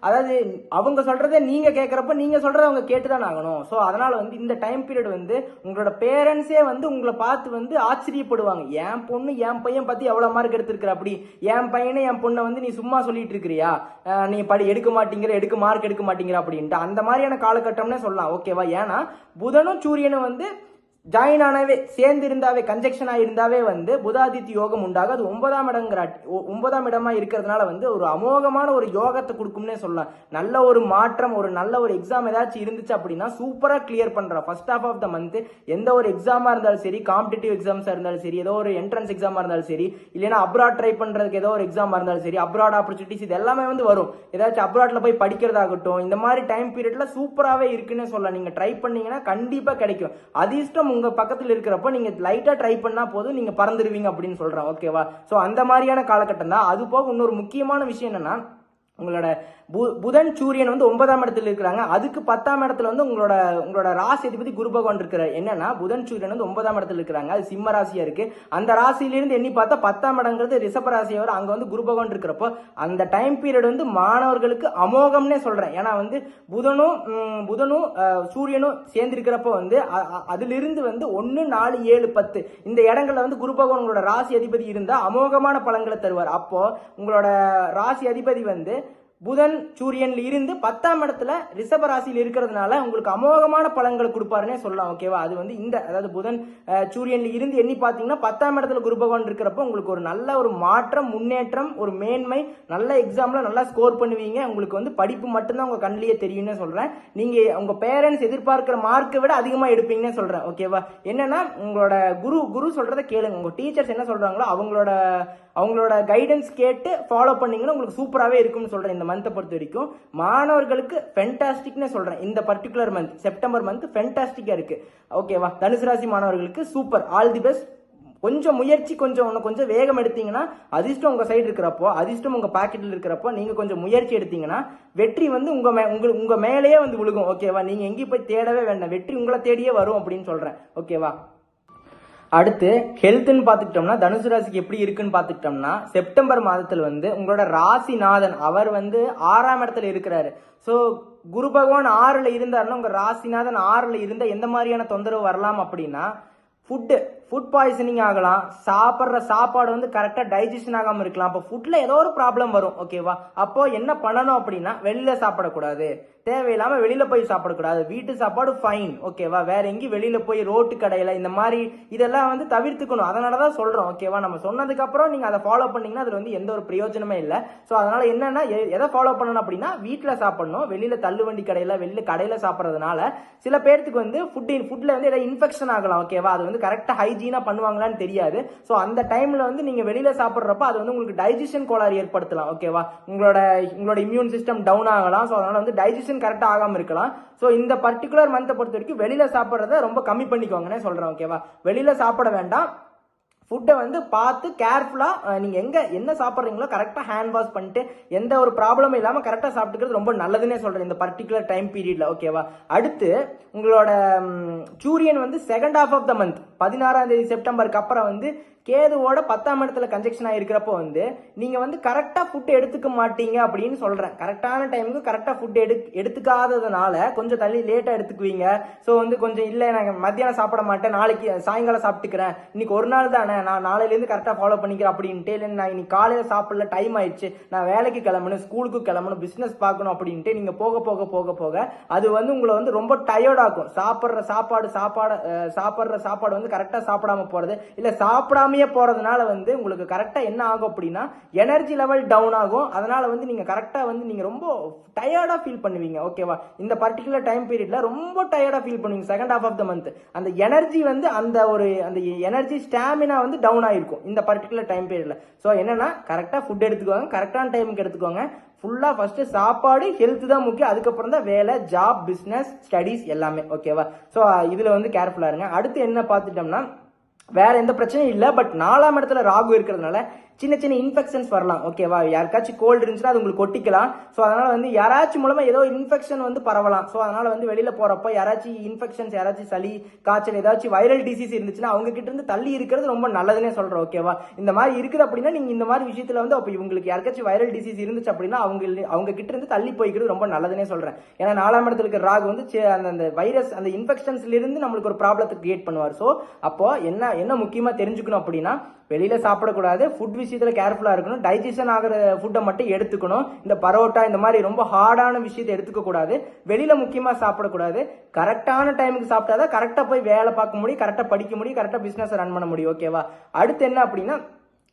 அதாவது அவங்க சொல்கிறத நீங்க கேட்குறப்ப நீங்க சொல்கிறத அவங்க கேட்டுதான் ஆகணும். ஸோ அதனால வந்து இந்த டைம் பீரியட் வந்து உங்களோட பேரண்ட்ஸே வந்து உங்களை பார்த்து வந்து ஆச்சரியப்படுவாங்க. என் பொண்ணு என் பையன் பார்த்து எவ்வளோ மார்க் எடுத்திருக்கிற அப்படி. என் பையனை என் பொண்ணை வந்து நீ சும்மா சொல்லிட்டு இருக்கிறியா? நீ படி எடுக்க மாட்டேங்கிற எடுக்க மார்க் எடுக்க மாட்டேங்கிற அப்படின்ட்டு. அந்த மாதிரியான காலகட்டம்னே சொல்லலாம். ஓகேவா ஏன்னா புதனும் சூரியனும் வந்து ஜாயின் ஆனவே சேர்ந்து இருந்தாவே கன்ஜெக்ஷன் இருந்தாவே வந்து புதாதித்ய யோகம் உண்டாகும் அது ஒன்பதாம் இடங்கிற ஒன்பதாம் இடமா இருக்கிறதுனால வந்து ஒரு அமோகமான ஒரு யோகத்தை கொடுக்கும்னே சொல்லலாம். நல்ல ஒரு மாற்றம் ஒரு நல்ல ஒரு எக்ஸாம் ஏதாச்சும் இருந்துச்சு அப்படின்னா சூப்பராக கிளியர் பண்ணுறோம் first half of the month எந்த ஒரு எக்ஸாமாக இருந்தாலும் சரி காம்படிட்டிவ் எக்ஸாம்ஸாக இருந்தாலும் சரி ஏதோ ஒரு என்ட்ரன்ஸ் எக்ஸாமாக இருந்தாலும் சரி இல்லைனா அப்ராட் ட்ரை பண்ணுறதுக்கு ஏதோ ஒரு எக்ஸாமாக இருந்தாலும் சரி அப்ராட் ஆப்பர்ச்சுனிட்டிஸ் இது எல்லாமே வந்து வரும். ஏதாச்சும் அப்ராட்ல போய் படிக்கிறதாகட்டும் இந்த மாதிரி டைம் பீரியட்ல சூப்பராகவே இருக்குன்னு சொல்லலாம். நீங்கள் ட்ரை பண்ணீங்கன்னா கண்டிப்பாக கிடைக்கும். அதிர்ஷ்டம் உங்கள் பக்கத்தில் இருக்கிறப்ப நீங்கள் லைட்டாக ட்ரை பண்ணால் போதும் நீங்கள் பறந்துடுவீங்க அப்படின்னு சொல்கிறேன் ஓகேவா ஸோ அந்த மாதிரியான காலகட்டம் தான். அது போக இன்னொரு முக்கியமான விஷயம் என்னென்னா உங்களோட பு- புதன் சூரியன் வந்து ஒன்பதாம் இடத்துல இருக்கிறாங்க. அதுக்கு பத்தாம் இடத்துல வந்து உங்களோட உங்களோட ராசி அதிபதி குரு பகவான் இருக்கிறார் என்னன்னா புதன் சூரியன் வந்து ஒன்பதாம் இடத்துல இருக்கிறாங்க. அது சிம்ம ராசியா இருக்கு. அந்த ராசியிலிருந்து எண்ணி பார்த்தா பத்தாம் இடங்கிறது ரிஷப ராசியா வரும். அங்க வந்து குரு பகவான் இருக்கிறப்போ அந்த டைம் பீரியட் வந்து மாணவர்களுக்கு அமோகம்னே சொல்றேன். ஏன்னா வந்து புதனும் புதனும் சூரியனும் சேர்ந்திருக்கிறப்போ வந்து அ- அதிலிருந்து வந்து ஒன்னு நாலு ஏழு பத்து இந்த இடங்கள்ல வந்து குரு பகவான் உங்களோட ராசி அதிபதி இருந்தா அமோகமான பலன்களை தருவார். அப்போ உங்களோட ராசி அதிபதி வந்து புதன் சூரியன்ல இருந்து பத்தாம் இடத்துல ரிஷபராசியில் இருக்கிறதுனால உங்களுக்கு அமோகமான பலன்களை கொடுப்பாருன்னே சொல்லலாம் ஓகேவா அது வந்து இந்த அதாவது புதன் சூரியன்ல இருந்து எண்ணி பார்த்தீங்கன்னா பத்தாம் இடத்துல குரு பகவான் இருக்கிறப்போ உங்களுக்கு ஒரு நல்ல ஒரு மாற்றம் முன்னேற்றம் ஒரு மேன்மை நல்ல எக்ஸாம்ல நல்லா ஸ்கோர் பண்ணுவீங்க. உங்களுக்கு வந்து படிப்பு மட்டும்தான் உங்க கண்ணிலேயே தெரியும்னு சொல்றேன். நீங்க உங்க பேரண்ட்ஸ் எதிர்பார்க்கிற மார்க்கை விட அதிகமா எடுப்பீங்கன்னு சொல்றேன் ஓகேவா என்னன்னா உங்களோட குரு குரு சொல்றதை கேளுங்க. உங்க டீச்சர்ஸ் என்ன சொல்றாங்களோ அவங்களோட அவங்களோட கைடன்ஸ் கேட்டு ஃபாலோ பண்ணீங்கன்னா உங்களுக்கு சூப்பராகவே இருக்கும்னு சொல்கிறேன் இந்த மந்த்தை பொறுத்த வரைக்கும். மாணவர்களுக்கு ஃபென்டாஸ்டிக்னு சொல்கிறேன் இந்த பர்டிகுலர் மந்த் செப்டம்பர் மந்த் ஃபென்டாஸ்டிக்காக இருக்குது ஓகேவா தனுசு ராசி மாணவர்களுக்கு சூப்பர் ஆல் தி பெஸ்ட் கொஞ்சம் முயற்சி கொஞ்சம் இன்னும் கொஞ்சம் வேகம் எடுத்தீங்கன்னா அதிர்ஷ்டம் உங்கள் சைடு இருக்கிறப்போ அதிர்ஷ்டம் உங்கள் பாக்கெட்டில் இருக்கிறப்போ நீங்கள் கொஞ்சம் முயற்சி எடுத்தீங்கன்னா வெற்றி வந்து உங்கள் மே உங்கள் உங்கள் மேலேயே வந்து விழுகும். ஓகேவா நீங்கள் எங்கேயும் போய் தேடவே வேண்டாம். வெற்றி உங்களை தேடியே வரும் அப்படின்னு சொல்கிறேன் ஓகேவா அடுத்து ஹெல்த்னு பார்த்துக்கிட்டோம்னா தனுசு ராசிக்கு எப்படி இருக்குன்னு பார்த்துக்கிட்டோம்னா செப்டம்பர் மாதத்தில் வந்து உங்களோட ராசிநாதன் அவர் வந்து ஆறாம் இடத்துல இருக்கிறாரு. ஸோ குரு பகவான் ஆறில் இருந்தாருன்னா உங்கள் ராசிநாதன் ஆறில் இருந்தால் எந்த மாதிரியான தொந்தரவு வரலாம் அப்படின்னா ஃபுட்டு ஃபுட் பாய்சனிங் ஆகலாம். சாப்பிட்ற சாப்பாடு வந்து கரெக்டாக டைஜஷன் ஆகாமல் இருக்கலாம். அப்போ ஃபுட்டில் ஏதோ ஒரு ப்ராப்ளம் வரும். ஓகேவா அப்போ என்ன பண்ணணும் அப்படின்னா வெளியில் சாப்பிடக்கூடாது. தேவையில்லாமல் வெளியில் போய் சாப்பிடக்கூடாது. வீட்டு சாப்பாடு ஃபைன் ஓகேவா வேற எங்கேயும் வெளியில் போய் ரோட்டு கடையில் இந்த மாதிரி இதெல்லாம் வந்து தவிர்த்துக்கணும். அதனால தான் சொல்கிறோம் ஓகேவா நம்ம சொன்னதுக்கப்புறம் நீங்கள் அதை ஃபாலோ பண்ணிங்கன்னா அதில் வந்து எந்த ஒரு பிரயோஜனமே இல்லை. ஸோ அதனால் என்னென்னா எ- எதை ஃபாலோ பண்ணணும் அப்படின்னா வீட்டில் சாப்பிடணும். வெளியில் தள்ளுவண்டி கடையில் வெளியில் கடையில் சாப்பிட்றதுனால சில பேர்த்துக்கு வந்து ஃபுட் ஃபுட்டில் வந்து ஏதாவது இன்ஃபெக்ஷன் ஆகலாம். ஓகேவா அது வந்து கரெக்டாக ஹை ஹைஜீனாக பண்ணுவாங்களான்னு தெரியாது. ஸோ அந்த டைமில் வந்து நீங்கள் வெளியில் சாப்பிட்றப்ப அது வந்து உங்களுக்கு டைஜஷன் கோளாறு ஏற்படுத்தலாம் ஓகேவா உங்களோட உங்களோட இம்யூன் சிஸ்டம் டவுன் ஆகலாம். ஸோ அதனால் வந்து டைஜஷன் கரெக்டாக ஆகாமல் இருக்கலாம். ஸோ இந்த பர்டிகுலர் மந்த்தை பொறுத்த வரைக்கும் வெளியில் சாப்பிட்றத ரொம்ப கம்மி பண்ணிக்கோங்கன்னு சொல்கிறேன் ஓகேவா வெளியில் சாப்பிட வேண்டாம். ஃபுட்டை வந்து பார்த்து கேர்ஃபுல்லாக நீங்கள் எங்கே என்ன சாப்பிட்றீங்களோ கரெக்டாக ஹேண்ட் வாஷ் பண்ணிட்டு எந்த ஒரு ப்ராப்ளமும் இல்லாமல் கரெக்டாக சாப்பிட்டுக்கிறது ரொம்ப நல்லதுன்னே சொல்கிறேன் இந்த பர்டிகுலர் டைம் பீரியடில் ஓகேவா அடுத்து உங்களோட சூரியன் வந்து second half of the month பதினாறாம் தேதி செப்டம்பருக்கு அப்புறம் வந்து கேதுவோட பத்தாம் இடத்துல கன்ஜெக்ஷன் ஆகிருக்கிறப்போ வந்து நீங்கள் வந்து கரெக்டாக ஃபுட் எடுத்துக்க மாட்டீங்க அப்படின்னு சொல்கிறேன் கரெக்டான டைமுக்கு கரெக்டாக ஃபுட் எடு எடுத்துக்காததுனால கொஞ்சம் தள்ளி லேட்டாக எடுத்துக்குவீங்க. ஸோ வந்து கொஞ்சம் இல்லை நாங்கள் மத்தியானம் சாப்பிட மாட்டேன் நாளைக்கு சாயங்காலம் சாப்பிட்டுக்கிறேன். இன்னைக்கு ஒரு நாள் தானே நான் நாளையிலேருந்து கரெக்டாக ஃபாலோ பண்ணிக்கிறேன் அப்படின்ட்டு இல்லை நான் இன்னைக்கு காலையில் சாப்பிடல டைம் ஆயிடுச்சு. நான் வேலைக்கு கிளம்பணும் ஸ்கூலுக்கு கிளம்பணும் பிஸ்னஸ் பார்க்கணும் அப்படின்ட்டு நீங்கள் போக போக போக போக அது வந்து உங்களை வந்து ரொம்ப டயர்ட் சாப்பிட்ற சாப்பாடு சாப்பாடு சாப்பிட்ற சாப்பாடு வந்து கரெக்டாக சாப்பிடாம போகிறது இல்லை சாப்பிடாமையே போகிறதுனால போறதுனால வந்து உங்களுக்கு கரெக்டாக என்ன ஆகும் அப்படின்னா எனர்ஜி லெவல் டவுன் ஆகும். அதனால் வந்து நீங்கள் கரெக்டாக வந்து நீங்கள் ரொம்ப டயர்டாக ஃபீல் பண்ணுவீங்க. ஓகேவா இந்த பர்டிகுலர் டைம் பீரியடில் ரொம்ப டயர்டாக ஃபீல் பண்ணுவீங்க. Second half of the month அந்த எனர்ஜி வந்து அந்த ஒரு அந்த எனர்ஜி ஸ்டாமினா வந்து டவுன் ஆகிருக்கும் இந்த பர்டிகுலர் டைம் பீரியடில் ஸோ என்னன்னா கரெக்டாக ஃபுட் எடுத்துக்கோங்க. கரெக்டான டைமுக்கு எடுத்துக்கோங்க. ஃபுல்லாக ஃபர்ஸ்ட் சாப்பாடு ஹெல்த் தான் முக்கியம். அதுக்கப்புறம் தான் வேலை ஜாப் பிஸ்னஸ் ஸ்டடீஸ் எல்லாமே. ஓகேவா ஸோ இதில் வந்து கேர்ஃபுல்லாக இருங்க. அடுத்து என்ன பார்த்துட்டோம்னா வேற எந்த பிரச்சனையும் இல்லை பட் நாலாம் இடத்துல ராகு இருக்கிறதுனால சின்ன சின்ன இன்ஃபெக்ஷன்ஸ் வரலாம். ஓகேவா யாருக்காச்சும் கோல்டு இருந்துச்சுன்னா அது உங்களுக்கு ஒட்டிக்கலாம். ஸோ அதனால வந்து யாராச்சும் மூலமா ஏதோ இன்ஃபெக்ஷன் வந்து பரவலாம். ஸோ அதனால வந்து வெளியில போறப்ப யாராச்சும் இன்ஃபெக்ஷன்ஸ் யாராச்சும் சளி காய்ச்சல் ஏதாச்சும் வைரல் டிசீஸ் இருந்துச்சுன்னா அவங்க கிட்ட இருந்து தள்ளி இருக்கிறது ரொம்ப நல்லதுன்னே சொல்றேன் ஓகேவா இந்த மாதிரி இருக்குது அப்படின்னா நீங்க இந்த மாதிரி விஷயத்துல வந்து அப்போ இவங்களுக்கு யாருக்காச்சும் வைரல் டிசீஸ் இருந்துச்சு அப்படின்னா அவங்க அவங்க கிட்ட இருந்து தள்ளி போய்க்கிறது ரொம்ப நல்லதுன்னே சொல்றேன். ஏன்னா நாலாம் இடத்துல இருக்கிற ராகு வந்து அந்த அந்த வைரஸ் அந்த இன்ஃபெக்ஷன்ஸ்ல இருந்து நம்மளுக்கு ஒரு ப்ராப்ளத்தை கிரியேட் பண்ணுவார். ஸோ அப்போ என்ன என்ன முக்கியமா தெரிஞ்சுக்கணும் அப்படின்னா வெளியில் சாப்பிடக்கூடாது. ஃபுட் விஷயத்தில் கேர்ஃபுல்லாக இருக்கணும். டைஜஷன் ஆகிற ஃபுட்டை மட்டும் எடுத்துக்கணும். இந்த பரோட்டா இந்த மாதிரி ரொம்ப ஹார்டான விஷயத்தை எடுத்துக்கக்கூடாது. வெளியில் முக்கியமாக சாப்பிடக்கூடாது. கரெக்டான டைமுக்கு சாப்பிட்டாதான் கரெக்டாக போய் வேலை பார்க்க முடியும். கரெக்டாக படிக்க முடியும். கரெக்டாக பிஸ்னஸ் ரன் பண்ண முடியும். ஓகேவா அடுத்து என்ன அப்படின்னா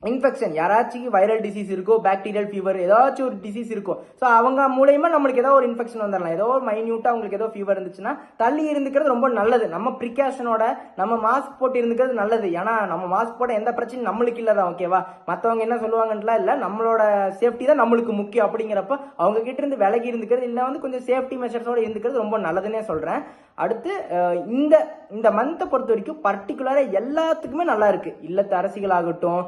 இன்ஃபெக்ஷன். யாராச்சும் வைரல் டிசீஸ் இருக்கோ பாக்டீரியல் ஃபீவர் ஏதாச்சும் ஒரு டிசீஸ் இருக்கும் ஸோ அவங்க மூலயமா நம்மளுக்கு ஏதோ ஒரு இன்ஃபெக்ஷன் வந்துடலாம் ஏதோ ஒரு மைன்யூட்டாக அவங்களுக்கு ஏதோ ஃபீவர் இருந்துச்சுன்னா தள்ளி இருந்துக்கிறது ரொம்ப நல்லது. நம்ம ப்ரிகாஷனோட நம்ம மாஸ்க் போட்டு இருந்துக்கிறது நல்லது. ஏன்னா நம்ம மாஸ்க் போட எந்த பிரச்சனையும் நம்மளுக்கு இல்லை தான் ஓகேவா மற்றவங்க என்ன சொல்லுவாங்கன்றலாம் இல்லை. நம்மளோட சேஃப்டி தான் நம்மளுக்கு முக்கியம். அப்படிங்கிறப்ப அவங்க கிட்ட இருந்து விலகி இருந்துக்கிறது இல்லை. வந்து கொஞ்சம் சேஃப்டி மெஷர்ஸோட இருந்துக்கிறது ரொம்ப நல்லதுன்னே சொல்கிறேன் அடுத்து இந்த இந்த மந்த்தை பொறுத்த வரைக்கும் பர்டிகுலராக எல்லாத்துக்குமே நல்லா இருக்கு. இல்லத்து அரசிகள் ஆகட்டும்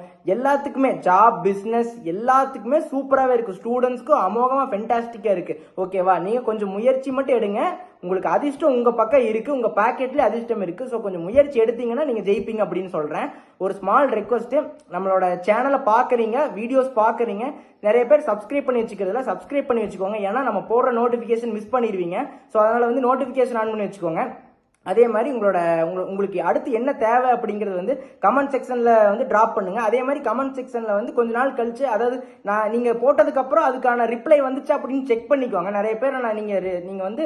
எல்லாத்துக்குமே ஜாப் பிஸ்னஸ் எல்லாத்துக்குமே சூப்பராகவே இருக்குது ஸ்டூடெண்ட்ஸ்க்கும் அமோகமாக ஃபென்டாஸ்டிக்காக இருக்குது ஓகேவா நீங்கள் கொஞ்சம் முயற்சி மட்டும் எடுங்க. உங்களுக்கு அதிர்ஷ்டம் உங்கள் பக்கம் இருக்குது உங்கள் பாக்கெட்லேயே அதிர்ஷ்டம் இருக்குது ஸோ கொஞ்சம் முயற்சி எடுத்தீங்கன்னா நீங்கள் ஜெயிப்பீங்க அப்படின்னு சொல்கிறேன் ஒரு ஸ்மால் ரெக்வஸ்ட்டு நம்மளோட சேனலை பார்க்குறீங்க வீடியோஸ் பார்க்குறீங்க நிறைய பேர் சப்ஸ்கிரைப் பண்ணி வச்சுக்கிறதுல சப்ஸ்கிரைப் பண்ணி வச்சுக்கோங்க. ஏன்னா நம்ம போடுற நோட்டிஃபிகேஷன் மிஸ் பண்ணிடுவீங்க. ஸோ அதனால் வந்து நோட்டிஃபிகேஷன் ஆன் பண்ணி வச்சுக்கோங்க. அதே மாதிரி உங்களோட உங்களுக்கு அடுத்து என்ன தேவை அப்படிங்கிறது வந்து கமெண்ட் செக்ஷனில் வந்து ட்ராப் பண்ணுங்க. அதே மாதிரி கமெண்ட் செக்ஷனில் வந்து கொஞ்ச நாள் கழிச்சு அதாவது நான் நீங்கள் போட்டதுக்கப்புறம் அதுக்கான ரிப்ளை வந்துச்சு அப்படின்னு செக் பண்ணிக்கோங்க. நிறைய பேர் நான் நீங்கள் நீங்கள் வந்து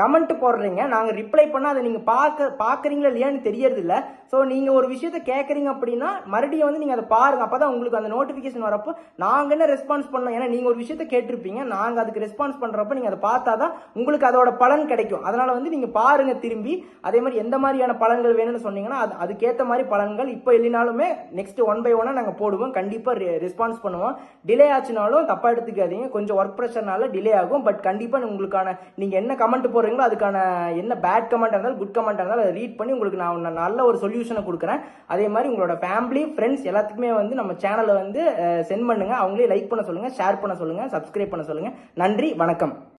கமெண்ட் போடுறீங்க நாங்கள் ரிப்ளை பண்ணால் அதை நீங்கள் பார்க்க பார்க்குறீங்களா இல்லையான்னு தெரியறதில்ல. ஸோ நீங்கள் ஒரு விஷயத்த கேட்குறீங்க அப்படின்னா மறுபடியும் வந்து நீங்கள் அதை பாருங்கள் அப்போ தான் உங்களுக்கு அந்த நோட்டிஃபிகேஷன் வரப்போ நாங்கள் என்ன ரெஸ்பான்ஸ் பண்ணோம்? ஏன்னா நீங்கள் ஒரு விஷயத்த கேட்டிருப்பீங்க. நாங்கள் அதுக்கு ரெஸ்பான்ஸ் பண்ணுறப்ப நீங்கள் அதை பார்த்தா தான் உங்களுக்கு அதோட பலன் கிடைக்கும். அதனால் வந்து நீங்கள் பாருங்கள் திரும்பி. அதே மாதிரி எந்த மாதிரியான பலன்கள் வேணும்னு சொன்னீங்கன்னா அது அதுக்கேற்ற மாதிரி பலன்கள் இப்போ இல்லைனாலுமே நெக்ஸ்ட் ஒன் பை ஒன்னாக நாங்கள் போடுவோம். கண்டிப்பாக ரெஸ்பான்ஸ் பண்ணுவோம். டிலே ஆச்சுனாலும் தப்பாக எடுத்துக்காதீங்க. கொஞ்சம் ஒர்க் ப்ரெஷர்னால டிலே ஆகும். பட் கண்டிப்பாக உங்களுக்கான நீங்கள் என்ன கமெண்ட் போகிறீங்களோ அதுக்கான என்ன பேட் கமெண்ட் இருந்தாலும் குட் கமெண்ட் இருந்தாலும் அதை ரீட் பண்ணி உங்களுக்கு நான் நல்ல ஒரு சொல்யூஷனை கொடுக்குறேன். அதே மாதிரி உங்களோட ஃபேமிலி ஃப்ரெண்ட்ஸ் எல்லாத்துக்குமே வந்து நம்ம சேனலை வந்து சென்ட் பண்ணுங்கள் அவங்களே லைக் பண்ண சொல்லுங்கள் ஷேர் பண்ண சொல்லுங்கள் சப்ஸ்கிரைப் பண்ண சொல்லுங்கள் நன்றி வணக்கம்.